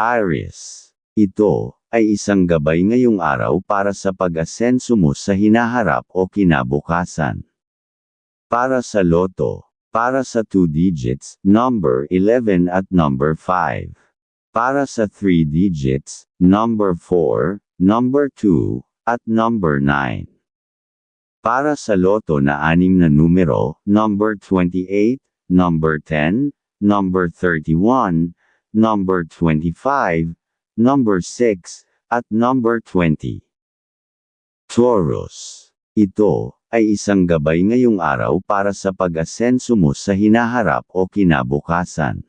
Aries. Ito, ay isang gabay ngayong araw para sa pag-asenso mo sa hinaharap o kinabukasan. Para sa loto, para sa 2 digits, number 11 at number 5. Para sa 3 digits, number 4, number 2, at number 9. Para sa loto na anim na numero, number 28, number 10, number 31, number 25, number 6, at number 20. Taurus. Ito, ay isang gabay ngayong araw para sa pag-asenso mo sa hinaharap o kinabukasan.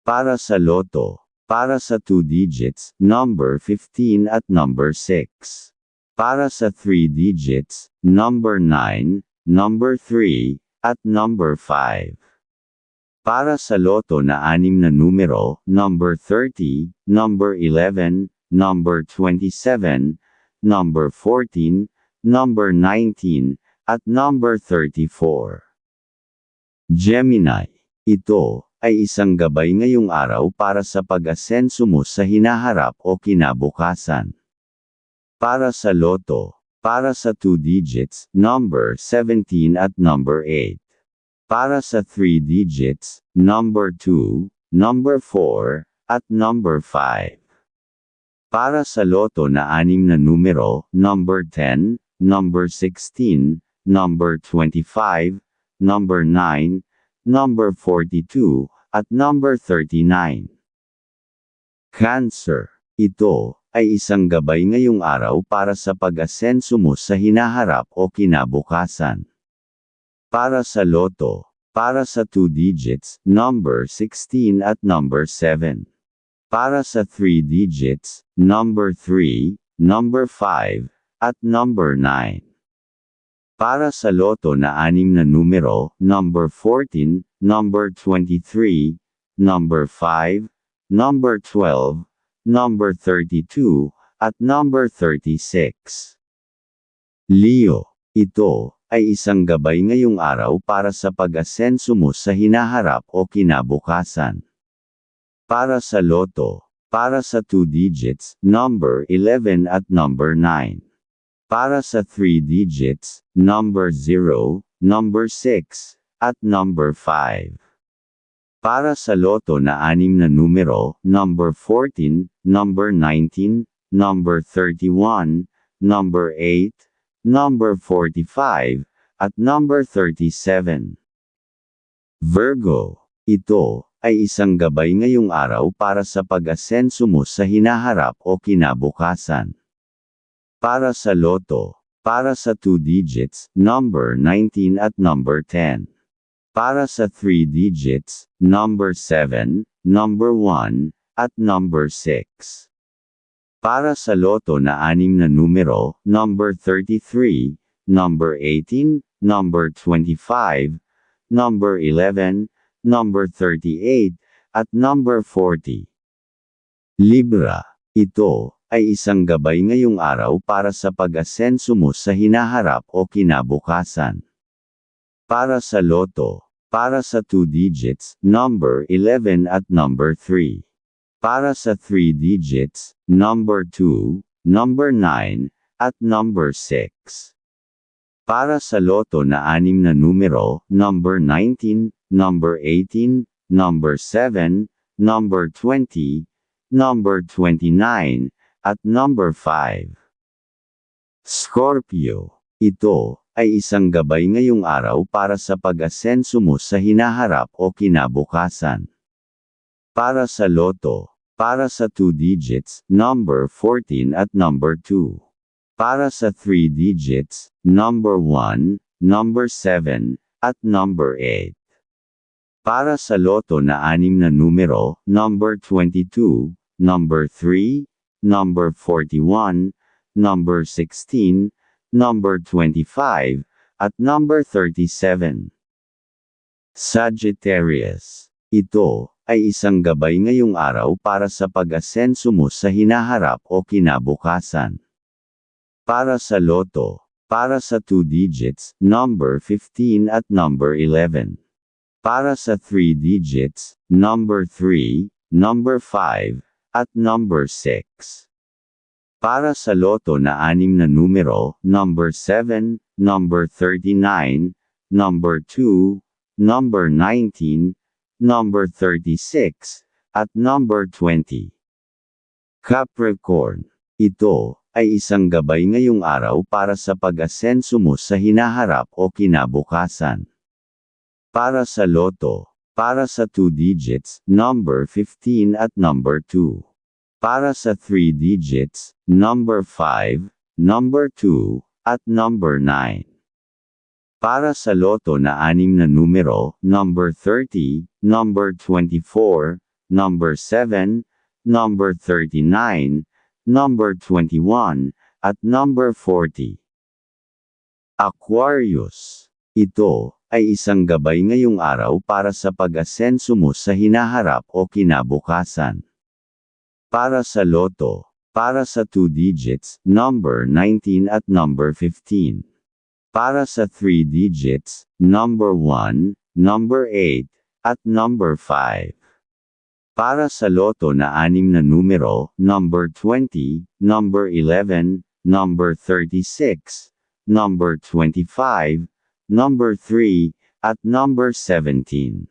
Para sa loto, para sa 2 digits, number 15 at number 6. Para sa 3 digits, number 9, number 3, at number 5. Para sa loto na anim na numero, number 30, number 11, number 27, number 14, number 19, at number 34. Gemini. Ito, ay isang gabay ngayong araw para sa pag-asenso mo sa hinaharap o kinabukasan. Para sa loto, para sa 2 digits, number 17 at number 8. Para sa 3 digits, number 2, number 4, at number 5. Para sa loto na anim na numero, number 10, number 16, number 25, number 9, number 42, at number 39. Cancer. Ito, ay isang gabay ngayong araw para sa pag-asenso mo sa hinaharap o kinabukasan. Para sa loto, para sa 2 digits, number 16 at number 7. Para sa 3 digits, number 3, number 5, at number 9. Para sa loto na anim na numero, number 14, number 23, number 5, number 12, number 32, at number 36. Leo, ito, ay isang gabay ngayong araw para sa pag-asenso mo sa hinaharap o kinabukasan. Para sa loto, para sa 2 digits, number 11 at number 9. Para sa 3 digits, number 0, number 6, at number 5. Para sa loto na anim na numero, number 14, number 19, number 31, number 8, number 45, at number 37. Virgo, ito, ay isang gabay ngayong araw para sa pag-asenso mo sa hinaharap o kinabukasan. Para sa loto, para sa 2 digits, number 19 at number 10. Para sa 3 digits, number 7, number 1, at number 6. Para sa loto na anim na numero, number 33, number 18, number 25, number 11, number 38, at number 40. Libra, ito, ay isang gabay ngayong araw para sa pag-asenso mo sa hinaharap o kinabukasan. Para sa loto, para sa 2 digits, number 11 at number 3. Para sa 3 digits, number 2, number 9, at number 6. Para sa loto na anim na numero, number 19, number 18, number 7, number 20, number 29, at number 5. Scorpio. Ito, ay isang gabay ngayong araw para sa pag-asenso mo sa hinaharap o kinabukasan. Para sa loto, para sa 2 digits, number 14 at number 2. Para sa 3 digits, number 1, number 7, at number 8. Para sa loto na anim na numero, number 22, number 3, number 41, number 16, number 25, at number 37. Sagittarius. Ito, ay isang gabay ngayong araw para sa pag-asenso mo sa hinaharap o kinabukasan. Para sa loto, para sa 2 digits, number 15 at number 11. Para sa 3 digits, number 3, number 5, at number 6. Para sa loto na anim na numero, number 7, number 39, number 2, number 19, number 36, at number 20. Capricorn, ito ay isang gabay ngayong araw para sa pag-asenso mo sa hinaharap o kinabukasan. Para sa loto, para sa 2 digits, number 15 at number 2. Para sa 3 digits, number 5, number 2, at number 9. Para sa loto na anim na numero, number 30, number 24, number 7, number 39, number 21, at number 40. Aquarius. Ito ay isang gabay ngayong araw para sa pag-asenso mo sa hinaharap o kinabukasan. Para sa loto, para sa 2 digits, number 19 at number 15. Para sa 3 digits, number 1, number 8, at number 5. Para sa loto na anim na numero, number 20, number 11, number 36, number 25, number 3, at number 17.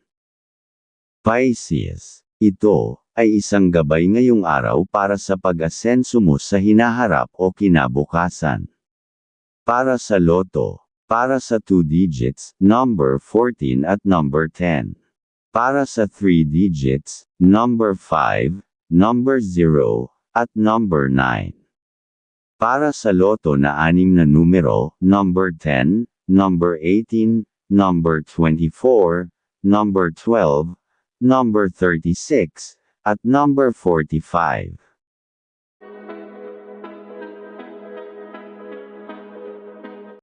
Pisces. Ito, ay isang gabay ngayong araw para sa pag-asenso mo sa hinaharap o kinabukasan. Para sa loto, para sa 2 digits, number 14 at number 10. Para sa 3 digits, number 5, number 0, at number 9. Para sa loto na anim na numero, number 10, number 18, number 24, number 12, number 36, at number 45.